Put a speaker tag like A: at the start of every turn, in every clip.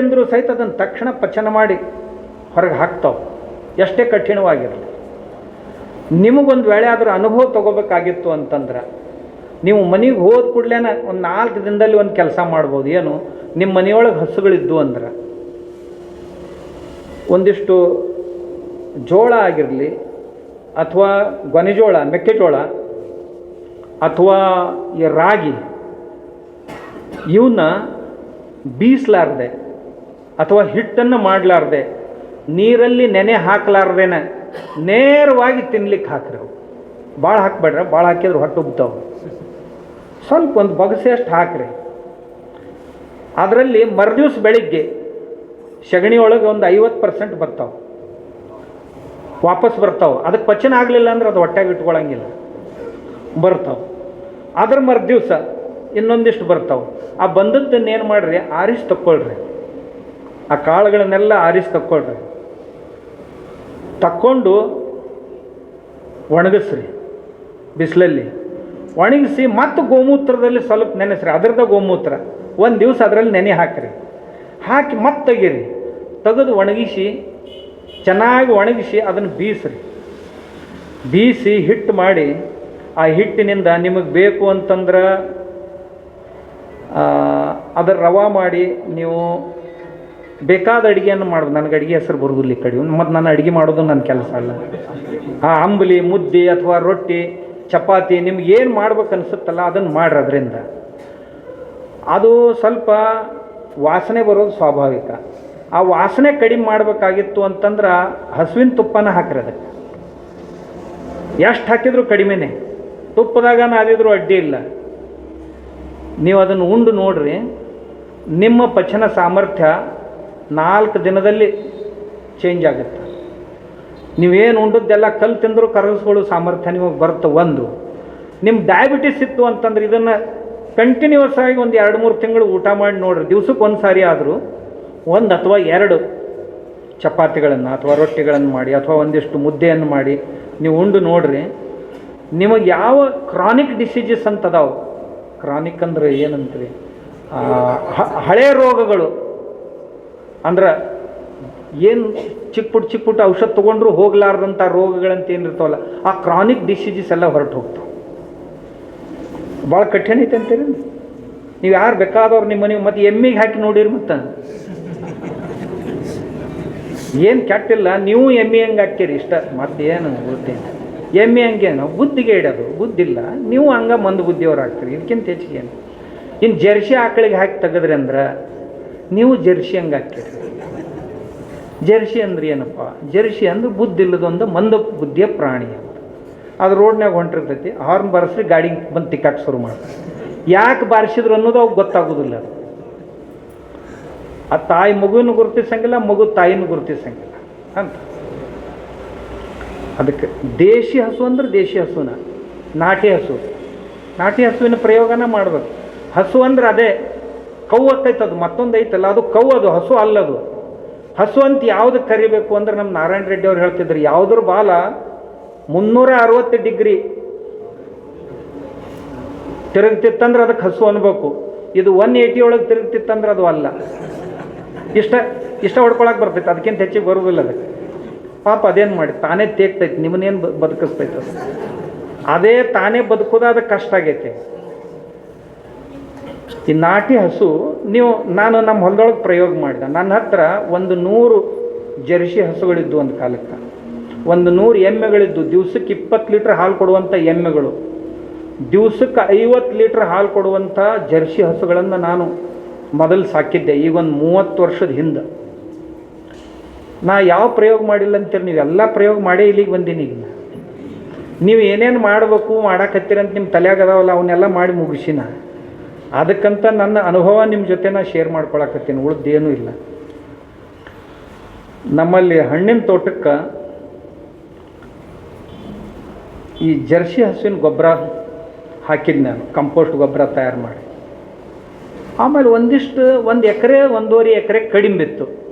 A: ತಿಂದರೂ ಸಹಿತ ಅದನ್ನು ತಕ್ಷಣ ಪಚನ ಮಾಡಿ ಹೊರಗೆ ಹಾಕ್ತಾವೆ. ಎಷ್ಟೇ ಕಠಿಣವಾಗಿರಲಿ. ನಿಮಗೊಂದು ವೇಳೆ ಆದರೂ ಅನುಭವ ತಗೋಬೇಕಾಗಿತ್ತು ಅಂತಂದ್ರೆ, ನೀವು ಮನೆಗೆ ಹೋದ ಕೂಡಲೇ ಒಂದು ನಾಲ್ಕು ದಿನದಲ್ಲಿ ಒಂದು ಕೆಲಸ ಮಾಡ್ಬೋದು. ಏನು? ನಿಮ್ಮ ಮನೆಯೊಳಗೆ ಹಸುಗಳಿದ್ದು ಅಂದ್ರೆ. ಒಂದಿಷ್ಟು ಜೋಳ ಆಗಿರಲಿ ಅಥವಾ ಗೊನೆಜೋಳ, ಮೆಕ್ಕೆಜೋಳ ಅಥವಾ ಈ ರಾಗಿ ಇವನ್ನ ಬೀಸಲಾರ್ದೆ. ಅಥವಾ ಹಿಟ್ಟನ್ನು ಮಾಡಲಾರ್ದೆ, ನೀರಲ್ಲಿ ನೆನೆ ಹಾಕಲಾರ್ದೇನೆ, ನೇರವಾಗಿ ತಿನ್ಲಿಕ್ಕೆ ಹಾಕ್ರಿ ಅವು ಭಾಳ ಹಾಕ್ಬೇಡ್ರಿ ಭಾಳ ಹಾಕಿದ್ರೆ ಹೊಟ್ಟೆ ಉಬ್ತಾವೆ. ಸ್ವಲ್ಪ ಒಂದು ಬಗಸೆ ಅಷ್ಟು ಹಾಕ್ರಿ. ಅದರಲ್ಲಿ ಮರುದಿವ್ಸ ಬೆಳಿಗ್ಗೆ ಸಗಣಿ ಒಳಗೆ ಒಂದು ಐವತ್ತು ಪರ್ಸೆಂಟ್ ಬರ್ತಾವೆ. ವಾಪಸ್ ಬರ್ತಾವೆ. ಅದಕ್ಕೆ ಪಚನ ಆಗಲಿಲ್ಲ ಅಂದ್ರೆ ಅದು ಹೊಟ್ಟೆಗೆ ಇಟ್ಕೊಳ್ಳಂಗಿಲ್ಲ ಬರ್ತಾವೆ. ಅದ್ರ ಮರುದಿವ್ಸ ಇನ್ನೊಂದಿಷ್ಟು ಬರ್ತಾವೆ. ಆ ಬಂದದ್ದನ್ನು ಏನು ಮಾಡ್ರಿ, ಆರಿಸಿ ತಕ್ಕೊಳ್ರಿ. ಆ ಕಾಳುಗಳನ್ನೆಲ್ಲ ಆರಿಸಿ ತಕ್ಕೊಳ್ರಿ. ತಕ್ಕೊಂಡು ಒಣಗಿಸ್ರಿ ಬಿಸಿಲಲ್ಲಿ. ಒಣಗಿಸಿ ಮತ್ತು ಗೋಮೂತ್ರದಲ್ಲಿ ಸ್ವಲ್ಪ ನೆನೆಸ್ರಿ. ಅದರದ ಗೋಮೂತ್ರ. ಒಂದು ದಿವಸ ಅದರಲ್ಲಿ ನೆನೆ ಹಾಕಿರಿ. ಹಾಕಿ ಮತ್ತೆ ತೆಗೀರಿ. ತೆಗೆದು ಒಣಗಿಸಿ, ಚೆನ್ನಾಗಿ ಒಣಗಿಸಿ ಅದನ್ನು ಬೀಸ್ರಿ. ಬೀಸಿ ಹಿಟ್ಟು ಮಾಡಿ, ಆ ಹಿಟ್ಟಿನಿಂದ ನಿಮಗೆ ಬೇಕು ಅಂತಂದ್ರೆ ಅದರ ರವಾ ಮಾಡಿ ನೀವು ಬೇಕಾದ ಅಡುಗೆಯನ್ನು ಮಾಡೋದು ನನಗೆ ಅಡುಗೆ ಹೆಸರು ಬರೋದಿಲ್ಲ ಈ ಕಡೆ. ಮತ್ತು ನಾನು ಅಡುಗೆ ಮಾಡೋದು ನನ್ನ ಕೆಲಸ ಅಲ್ಲ. ಆ ಅಂಬಲಿ, ಮುದ್ದೆ ಅಥವಾ ರೊಟ್ಟಿ, ಚಪಾತಿ ನಿಮ್ಗೆ ಏನು ಮಾಡ್ಬೇಕು ಅನ್ಸುತ್ತಲ್ಲ ಅದನ್ನು ಮಾಡ್ರಿ ಅದರಿಂದ. ಅದು ಸ್ವಲ್ಪ ವಾಸನೆ ಬರೋದು ಸ್ವಾಭಾವಿಕ. ಆ ವಾಸನೆ ಕಡಿಮೆ ಮಾಡಬೇಕಾಗಿತ್ತು ಅಂತಂದ್ರೆ ಹಸುವಿನ ತುಪ್ಪನ ಹಾಕ್ರಿ ಅದಕ್ಕೆ. ಎಷ್ಟು ಹಾಕಿದ್ರು ಕಡಿಮೆನೇ. ತುಪ್ಪದಾಗ ನಾದಿದ್ರು ಅಡ್ಡಿ ಇಲ್ಲ. ನೀವು ಅದನ್ನು ಉಂಡು ನೋಡ್ರಿ. ನಿಮ್ಮ ಪಚನ ಸಾಮರ್ಥ್ಯ ನಾಲ್ಕು ದಿನದಲ್ಲಿ ಚೇಂಜ್ ಆಗುತ್ತೆ. ನೀವೇನು ಉಂಡದ್ದೆಲ್ಲ ಕಲ್ಲು ತಿಂದರೂ ಕರಗಿಸ್ಕೊಳ್ಳೋ ಸಾಮರ್ಥ್ಯ ನಿಮಗೆ ಬರುತ್ತೆ ಒಂದು. ನಿಮ್ಮ ಡಯಾಬಿಟಿಸ್ ಇತ್ತು ಅಂತಂದ್ರೆ ಇದನ್ನು ಕಂಟಿನ್ಯೂಸ್ ಆಗಿ ಒಂದು ಎರಡು ಮೂರು ತಿಂಗಳು ಊಟ ಮಾಡಿ ನೋಡ್ರಿ. ದಿವ್ಸಕ್ಕೆ ಒಂದು ಸಾರಿ ಆದರೂ ಒಂದು ಅಥವಾ ಎರಡು ಚಪಾತಿಗಳನ್ನು ಅಥವಾ ರೊಟ್ಟಿಗಳನ್ನು ಮಾಡಿ ಅಥವಾ ಒಂದಿಷ್ಟು ಮುದ್ದೆಯನ್ನು ಮಾಡಿ ನೀವು ಉಂಡು ನೋಡ್ರಿ. ನಿಮಗೆ ಯಾವ ಕ್ರಾನಿಕ್ ಡಿಸೀಜಸ್ ಅಂತ ಅದಾವೆ? ಕ್ರಾನಿಕ್ ಅಂದ್ರೆ ಏನಂತೀರಿ? ಆ, ಹ- ಹಳೆ ರೋಗಗಳು. ಅಂದ್ರೆ ಏನು ಚಿಕ್ಕ ಪುಟ್ ಚಿಕ್ಕ ಪುಟ್ಟ ಔಷಧ ತೊಗೊಂಡ್ರು ಹೋಗ್ಲಾರ್ದಂಥ ರೋಗಗಳಂತ ಏನಿರ್ತಾವಲ್ಲ ಆ ಕ್ರಾನಿಕ್ ಡಿಸೀಸಸ್ ಎಲ್ಲ ಹೊರಟು ಹೋಗ್ತಾವೆ. ಭಾಳ ಕಠಿಣ ಐತೆ ಅಂತೀರಿ? ನೀವು ಯಾರು ಬೇಕಾದವ್ರು ನಿಮ್ಮ ನೀವು ಮತ್ತೆ ಎಮ್ಮಿಗೆ ಹಾಕಿ ನೋಡಿರಿ ಮತ್ತೆ? ಏನು ಕೆಟ್ಟಿಲ್ಲ, ನೀವು ಎಮ್ಮೆ ಹೆಂಗೆ ಹಾಕ್ತೀರಿ. ಇಷ್ಟ, ಮತ್ತೆ ಏನು ಬುದ್ಧಿ ಎಮ್ಮೆ ಹಂಗೇನು ಬುದ್ಧಿಗೆ ಇಡೋದು ಬುದ್ಧಿಲ್ಲ ನೀವು ಹಂಗೆ ಮಂದ ಬುದ್ಧಿಯವ್ರು ಹಾಕ್ತೀರಿ ಇದಕ್ಕಿಂತ ಹೆಚ್ಚಿಗೆ ಏನು? ಇನ್ನು ಜರ್ಸಿ ಆಕಳಿಗೆ ಹಾಕಿ ತೆಗೆದ್ರಿ ಅಂದ್ರೆ ನೀವು ಜರ್ಸಿ ಹಂಗೆ ಹಾಕ್ತೀರಿ ಜರ್ಸಿ ಅಂದ್ರೆ ಏನಪ್ಪ? ಜರ್ಸಿ ಅಂದ್ರೆ ಬುದ್ಧಿ ಇಲ್ಲದೊಂದು ಮಂದ ಬುದ್ಧಿಯ ಪ್ರಾಣಿ ಅಂತ ಅದು ರೋಡ್ನಾಗ ಹೊಂಟಿರ್ತೈತಿ ಹಾರ್ನ್ ಬಾರಿಸ್ರಿ ಗಾಡಿ ಬಂದು ತಿಕ್ಕಾಕ್ ಶುರು ಮಾಡ್ತಾರೆ. ಯಾಕೆ ಬಾರಿಸಿದ್ರು ಅನ್ನೋದು ಅವ್ಗೆ ಗೊತ್ತಾಗೋದಿಲ್ಲ ಅದು. ಆ ತಾಯಿ ಮಗುವಿನ ಗುರುತಿಸಂಗಿಲ್ಲ, ಮಗು ತಾಯಿನ ಗುರುತಿಸಂಗಿಲ್ಲ ಅಂತ. ಅದಕ್ಕೆ ದೇಶಿ ಹಸು ಅಂದ್ರೆ ದೇಶಿ ಹಸುನ, ನಾಟಿ ಹಸು. ನಾಟಿ ಹಸುವಿನ ಪ್ರಯೋಗನ ಮಾಡ್ಬೇಕು. ಹಸು ಅಂದ್ರೆ ಅದೇ ಕೌ ಅಂತೈತೆ ಅದು ಮತ್ತೊಂದು ಐತಲ್ಲ, ಅದು ಕೌ, ಅದು ಹಸು ಅಲ್ಲದು. ಹಸು ಅಂತ ಯಾವುದಕ್ಕೆ ಕರಿಬೇಕು ಅಂದ್ರೆ ನಮ್ಮ ನಾರಾಯಣ ರೆಡ್ಡಿ ಅವ್ರು ಹೇಳ್ತಿದ್ರು, ಯಾವುದ್ರ ಬಾಲ ಮುನ್ನೂರ ಅರವತ್ತು ಡಿಗ್ರಿ ತಿರುಗ್ತಿತ್ತಂದ್ರೆ ಅದಕ್ಕೆ ಹಸು ಅನ್ಬೇಕು. ಇದು ಒನ್ ಏಯ್ಟಿ ಒಳಗೆ ತಿರುಗ್ತಿತ್ತಂದ್ರೆ ಅದು ಅಲ್ಲ. ಇಷ್ಟ ಇಷ್ಟ ಹೊಡ್ಕೊಳಕ್ಕೆ ಬರ್ತೈತೆ, ಅದಕ್ಕಿಂತ ಹೆಚ್ಚಿಗೆ ಬರೋದಿಲ್ಲ ಅದಕ್ಕೆ. ಪಾಪ ಅದೇನು ಮಾಡಿ, ತಾನೇ ತೇಗ್ತೈತೆ, ನಿಮ್ಮನ್ನೇನು ಬದುಕಿಸ್ತೈತೆ ಅದೇ. ತಾನೇ ಬದುಕೋದು ಅದಕ್ಕೆ ಕಷ್ಟ ಆಗೈತೆ. ಈ ನಾಟಿ ಹಸು, ನೀವು, ನಾನು ನಮ್ಮ ಹೊಲದೊಳಗೆ ಪ್ರಯೋಗ ಮಾಡಿದೆ. ನನ್ನ ಹತ್ರ ಒಂದು ನೂರು ಜರ್ಸಿ ಹಸುಗಳಿದ್ದು ಒಂದು ಕಾಲಕ್ಕೆ. ಒಂದು ನೂರು ಎಮ್ಮೆಗಳಿದ್ದು, ದಿವ್ಸಕ್ಕೆ ಇಪ್ಪತ್ತು ಲೀಟ್ರ್ ಹಾಲು ಕೊಡುವಂಥ ಎಮ್ಮೆಗಳು. ದಿವ್ಸಕ್ಕೆ ಐವತ್ತು ಲೀಟ್ರ್ ಹಾಲು ಕೊಡುವಂಥ ಜರ್ಸಿ ಹಸುಗಳನ್ನು ನಾನು ಮೊದಲು ಸಾಕಿದ್ದೆ, ಈಗ ಒಂದು ಮೂವತ್ತು ವರ್ಷದ ಹಿಂದೆ. ನಾ ಯಾವ ಪ್ರಯೋಗ ಮಾಡಿಲ್ಲ ಅಂತೀರಿ ನೀವು ಎಲ್ಲ ಪ್ರಯೋಗ ಮಾಡೇ ಇಲ್ಲಿಗೆ ಬಂದೀನಿ ಈಗ. ನೀವು ಏನೇನು ಮಾಡಬೇಕು ಮಾಡಾಕತ್ತೀರಂತ ನಿಮ್ಮ ತಲೆಯಾಗ ಅದಾವಲ್ಲ, ಅವನ್ನೆಲ್ಲ ಮಾಡಿ ಮುಗಿಸಿನ. ಅದಕ್ಕಂತ ನನ್ನ ಅನುಭವ ನಿಮ್ಮ ಜೊತೆ ನಾನು ಶೇರ್ ಮಾಡ್ಕೊಳಕತ್ತೀನಿ. ಉಳ್ದೇನೂ ಇಲ್ಲ. ನಮ್ಮಲ್ಲಿ ಹಣ್ಣಿನ ತೋಟಕ್ಕೆ ಈ ಜರ್ಸಿ ಹಸುವಿನ ಗೊಬ್ಬರ ಹಾಕಿದ್ದು ನಾನು. ಕಂಪೋಸ್ಟ್ ಗೊಬ್ಬರ ತಯಾರು ಮಾಡಿ. ಆಮೇಲೆ ಒಂದಿಷ್ಟು ಒಂದು ಎಕರೆ, ಒಂದೂವರೆ ಎಕರೆ ಕಡಿಮೆ ಬಿತ್ತು.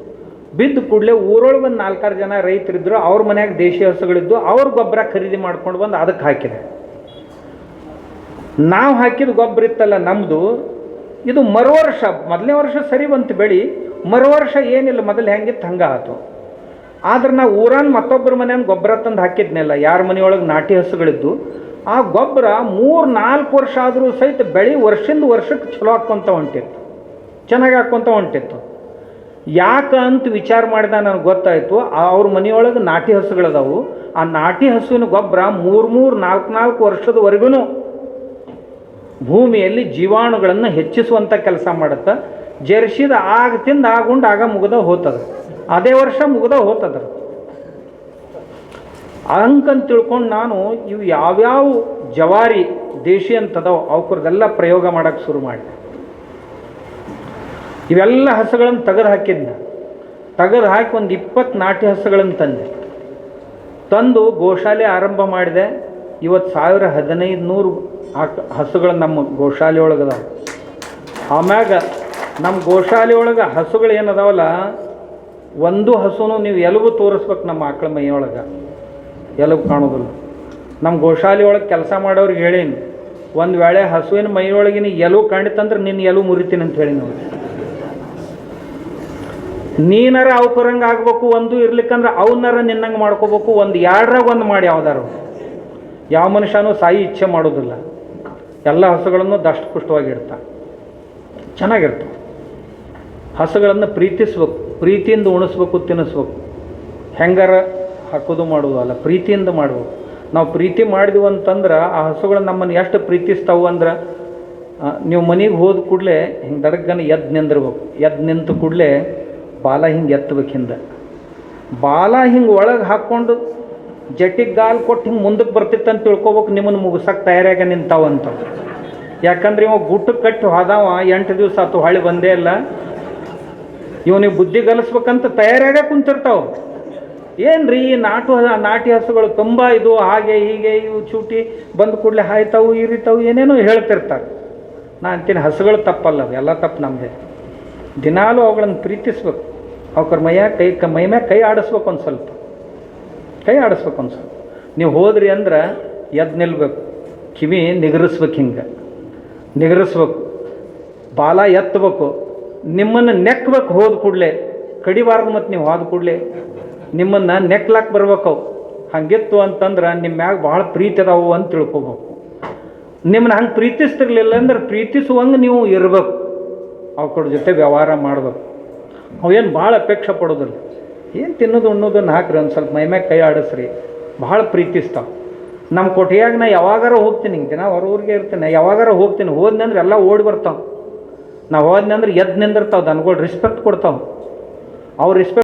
A: ಬಿದ್ದ ಕೂಡಲೇ ಊರೊಳಗೆ ಒಂದು ನಾಲ್ಕಾರು ಜನ ರೈತರಿದ್ದರು ಅವ್ರ ಮನ್ಯಾಗ ದೇಶಿ ಹಸುಗಳಿದ್ದು. ಅವ್ರ ಗೊಬ್ಬರ ಖರೀದಿ ಮಾಡ್ಕೊಂಡು ಬಂದು ಅದಕ್ಕೆ ಹಾಕಿದೆ. ನಾವು ಹಾಕಿದ ಗೊಬ್ಬರ ಇತ್ತಲ್ಲ ನಮ್ಮದು ಇದು ಮರು ವರ್ಷ, ಮೊದಲನೇ ವರ್ಷ ಸರಿ ಬಂತು ಬೆಳಿ, ಮರು ವರ್ಷ ಏನಿಲ್ಲ, ಮೊದಲು ಹೆಂಗಿತ್ತು ಹಂಗೆ ಆತು. ಆದ್ರೆ ನಾವು ಊರನ್ ಮತ್ತೊಬ್ಬರ ಮನೆಯನ್ನು ಗೊಬ್ಬರ ತಂದು ಹಾಕಿದ್ನಲ್ಲ, ಯಾರ ಮನೆಯೊಳಗೆ ನಾಟಿ ಹಸುಗಳಿದ್ದು, ಆ ಗೊಬ್ಬರ ಮೂರು ನಾಲ್ಕು ವರ್ಷ ಆದರೂ ಸಹಿತ ಬೆಳೆ ವರ್ಷದಿಂದ ವರ್ಷಕ್ಕೆ ಚಲೋ ಹಾಕ್ಕೊತ ಹೊಂಟಿತ್ತು. ಚೆನ್ನಾಗಿ ಹಾಕ್ಕೊತ ಹೊಂಟಿತ್ತು. ಯಾಕೆ ಅಂತ ವಿಚಾರ ಮಾಡಿದ ನನಗೆ ಗೊತ್ತಾಯಿತು, ಅವ್ರ ಮನೆಯೊಳಗೆ ನಾಟಿ ಹಸುಗಳದಾವು. ಆ ನಾಟಿ ಹಸುವಿನ ಗೊಬ್ಬರ ಮೂರು ಮೂರು ನಾಲ್ಕು ನಾಲ್ಕು ವರ್ಷದವರೆಗೂ ಭೂಮಿಯಲ್ಲಿ ಜೀವಾಣುಗಳನ್ನು ಹೆಚ್ಚಿಸುವಂಥ ಕೆಲಸ ಮಾಡುತ್ತೆ. ಜರ್ಸಿದ ಆಗ ತಿಂದ ಆಗುಂಡು ಆಗ ಮುಗ್ದ ಹೋತದ. ಅದೇ ವರ್ಷ ಮುಗ್ದ ಹೋತದ. ಅಂಕಂತ ತಿಳ್ಕೊಂಡು ನಾನು ಇವು ಯಾವ್ಯಾವ ಜವಾರಿ ದೇಶಿ ಅಂತದವು ಅವಕ್ರದ್ದೆಲ್ಲ ಪ್ರಯೋಗ ಮಾಡೋಕ್ಕೆ ಶುರು ಮಾಡಿದೆ. ಇವೆಲ್ಲ ಹಸುಗಳನ್ನು ತೆಗೆದು ಹಾಕಿದ್ನ. ತೆಗೆದು ಹಾಕಿ ಒಂದು ಇಪ್ಪತ್ತು ನಾಟಿ ಹಸುಗಳನ್ನು ತಂದೆ. ತಂದು ಗೋಶಾಲೆ ಆರಂಭ ಮಾಡಿದೆ. ಇವತ್ತು ಸಾವಿರ ಹದಿನೈದು ನೂರು ಆಕ ಹಸುಗಳು ನಮ್ಮ ಗೋಶಾಲೆ ಒಳಗದಾವ ಆಮ್ಯಾಗ ನಮ್ಮ ಗೋಶಾಲೆ ಒಳಗೆ ಹಸುಗಳು ಏನದಾವಲ್ಲ, ಒಂದು ಹಸುನು ನೀವು ಎಲುಬು ತೋರಿಸ್ಬೇಕು ನಮ್ಮ ಆಕಳ ಮೈಯೊಳಗೆ. ಎಲುಬು ಕಾಣೋದಿಲ್ಲ. ನಮ್ಮ ಗೋಶಾಲೆ ಒಳಗೆ ಕೆಲಸ ಮಾಡೋರಿಗೆ ಹೇಳೀನಿ, ಒಂದು ವೇಳೆ ಹಸುವಿನ ಮೈಯೊಳಗಿನ ಎಲುವು ಕಾಣಿತಂದ್ರೆ ನಿನ್ನ ಎಲುವು ಮುರಿತೀನಿ ಅಂತ ಹೇಳಿ ನೋಡಿ ನೀನಾರ ಅವ್ಕರಂಗೆ ಆಗ್ಬೇಕು, ಒಂದು ಇರ್ಲಿಕ್ಕಂದ್ರೆ ಅವನಾರ ನಿನ್ನಂಗೆ ಮಾಡ್ಕೋಬೇಕು, ಒಂದು ಎರಡರಾಗ ಒಂದು ಮಾಡಿ ಯಾವ್ದಾರು. ಯಾವ ಮನುಷ್ಯನೂ ಸಾಯಿ ಇಚ್ಛೆ ಮಾಡೋದಿಲ್ಲ. ಎಲ್ಲ ಹಸುಗಳನ್ನು ದಷ್ಟಪುಷ್ಟವಾಗಿ ಇಡ್ತಾ ಚೆನ್ನಾಗಿರ್ತವೆ ಹಸುಗಳನ್ನು ಪ್ರೀತಿಸ್ಬೇಕು, ಪ್ರೀತಿಯಿಂದ ಉಣಿಸ್ಬೇಕು, ತಿನ್ನಿಸ್ಬೇಕು. ಹೆಂಗಾರ ಹಾಕೋದು ಮಾಡೋದು ಅಲ್ಲ, ಪ್ರೀತಿಯಿಂದ ಮಾಡ್ಬೇಕು. ನಾವು ಪ್ರೀತಿ ಮಾಡಿದ್ವು ಅಂತಂದ್ರೆ ಆ ಹಸುಗಳು ನಮ್ಮನ್ನು ಎಷ್ಟು ಪ್ರೀತಿಸ್ತಾವು ಅಂದ್ರೆ ನೀವು ಮನೆಗೆ ಹೋದ ಕೂಡಲೇ ಹಿಂಗೆ ದಡಗನ ಎದ್ದು ನಿಂದಿರ್ಬೇಕು. ಎದ್ದು ನಿಂತು ಕೂಡಲೇ ಬಾಲ ಹಿಂಗೆ ಎತ್ತಬೇಕು ಹಿಂದೆ. ಬಾಲ ಹಿಂಗೆ ಒಳಗೆ ಹಾಕ್ಕೊಂಡು ಜಟ್ಟಿಗೆ ಗಾಲ್ ಕೊಟ್ಟು ಹಿಂಗೆ ಮುಂದಕ್ಕೆ ಅಂತ ತಿಳ್ಕೊಬೇಕು ನಿಮ್ಮನ್ನು ಮುಗಿಸಕ್ಕೆ ತಯಾರಾಗ ನಿಂತಾವಂತ ಯಾಕಂದ್ರೆ ಇವ ಗುಟ್ಟು ಕಟ್ಟಿ ಹೋದವ, ಎಂಟು ದಿವಸ ಆತು ಹೊಳ್ಳಿ ಬಂದೇ ಇಲ್ಲ. ಇವನಿಗೆ ಬುದ್ಧಿ ಕಲಿಸ್ಬೇಕಂತ ತಯಾರಾಗ ಕುಂತಿರ್ತಾವ. ಏನ್ರಿ ಈ ನಾಟು ನಾಟಿ ಹಸುಗಳು ತುಂಬ ಇದು, ಹಾಗೆ ಹೀಗೆ, ಇವು ಚೂಟಿ ಬಂದ ಕೂಡಲೇ ಹಾಯ್ತಾವು, ಇರಿತಾವು, ಏನೇನೋ ಹೇಳ್ತಿರ್ತಾರೆ. ನಾ ಅಂತೀನಿ ಹಸುಗಳು ತಪ್ಪಲ್ಲ ಎಲ್ಲ ತಪ್ಪು ನಮ್ಮದೇ ದಿನಾಲು ಅವುಗಳನ್ನು ಪ್ರೀತಿಸ್ಬೇಕು. ಅವ್ರ ಮೈಯ ಕೈ ಕ, ಮೈ ಮ್ಯಾಗ ಕೈ ಆಡಿಸ್ಬೇಕು ಒಂದು ಸ್ವಲ್ಪ. ಕೈ ಆಡಿಸ್ಬೇಕು ಒಂದು ನೀವು ಹೋದ್ರಿ ಅಂದ್ರೆ ಎದ್ದು ನಿಲ್ಬೇಕು. ಕಿವಿ ನಿಗರಿಸ್ಬೇಕು ಹಿಂಗೆ. ನಿಗರಿಸ್ಬೇಕು. ಬಾಲ ಎತ್ತಬೇಕು. ನಿಮ್ಮನ್ನು ನೆಕ್ಬೇಕು ಹೋದ ಕೂಡಲೇ. ಕಡಿಬಾರ್ದು ಮತ್ತು ನೀವು ಹೋದ ಕೂಡಲೇ. ನಿಮ್ಮನ್ನು ನೆಕ್ಲಾಕ್ ಬರ್ಬೇಕು ಹಂಗಿತ್ತು ಅಂತಂದ್ರೆ ನಿಮ್ಮ ಮ್ಯಾಗ ಭಾಳ ಪ್ರೀತಿ ಅದಾವು ಅಂತ ತಿಳ್ಕೊಬೇಕು. ನಿಮ್ಮನ್ನ ಹಂಗೆ ಪ್ರೀತಿಸ್ತಿರ್ಲಿಲ್ಲ ಅಂದ್ರೆ ಪ್ರೀತಿಸುವಂಗೆ ನೀವು ಇರಬೇಕು. ಅವ್ರ ಜೊತೆ ವ್ಯವಹಾರ ಮಾಡ್ಬೇಕು. ಅವೇನು ಭಾಳ ಅಪೇಕ್ಷೆ ಪಡೋದಿಲ್ಲ. ಏನು ತಿನ್ನೋದು ಉಣ್ಣೋದನ್ನು ಹಾಕ್ರಿ ಒಂದು ಸ್ವಲ್ಪ ಮೈಮ್ಯಾಗ ಕೈ ಆಡಿಸ್ರಿ. ಭಾಳ ಪ್ರೀತಿಸ್ತಾವೆ ನಮ್ಮ ಕೊಟ್ಟಿಯಾಗ ನಾ ಯಾವಾಗಾರ ಹೋಗ್ತೀನಿ, ಹಿಂಗೆ ದಿನ ಹೊರೂರಿಗೆ ಇರ್ತೀನಿ ಯಾವಾಗಾರ ಹೋಗ್ತೀನಿ, ಹೋದ್ನಿ ಅಂದ್ರೆ ಎಲ್ಲ ಓಡಿ ಬರ್ತಾವೆ. ನಾವು ಹೋದ್ನಿ ಅಂದ್ರೆ ಎದ್ದು ನಿಂದಿರ್ತಾವೆ, ದನಗಳು ರೆಸ್ಪೆಕ್ಟ್ ಕೊಡ್ತಾವೆ. ಅವ್ರು ರಿಸ್ಪೆಕ್ಟ್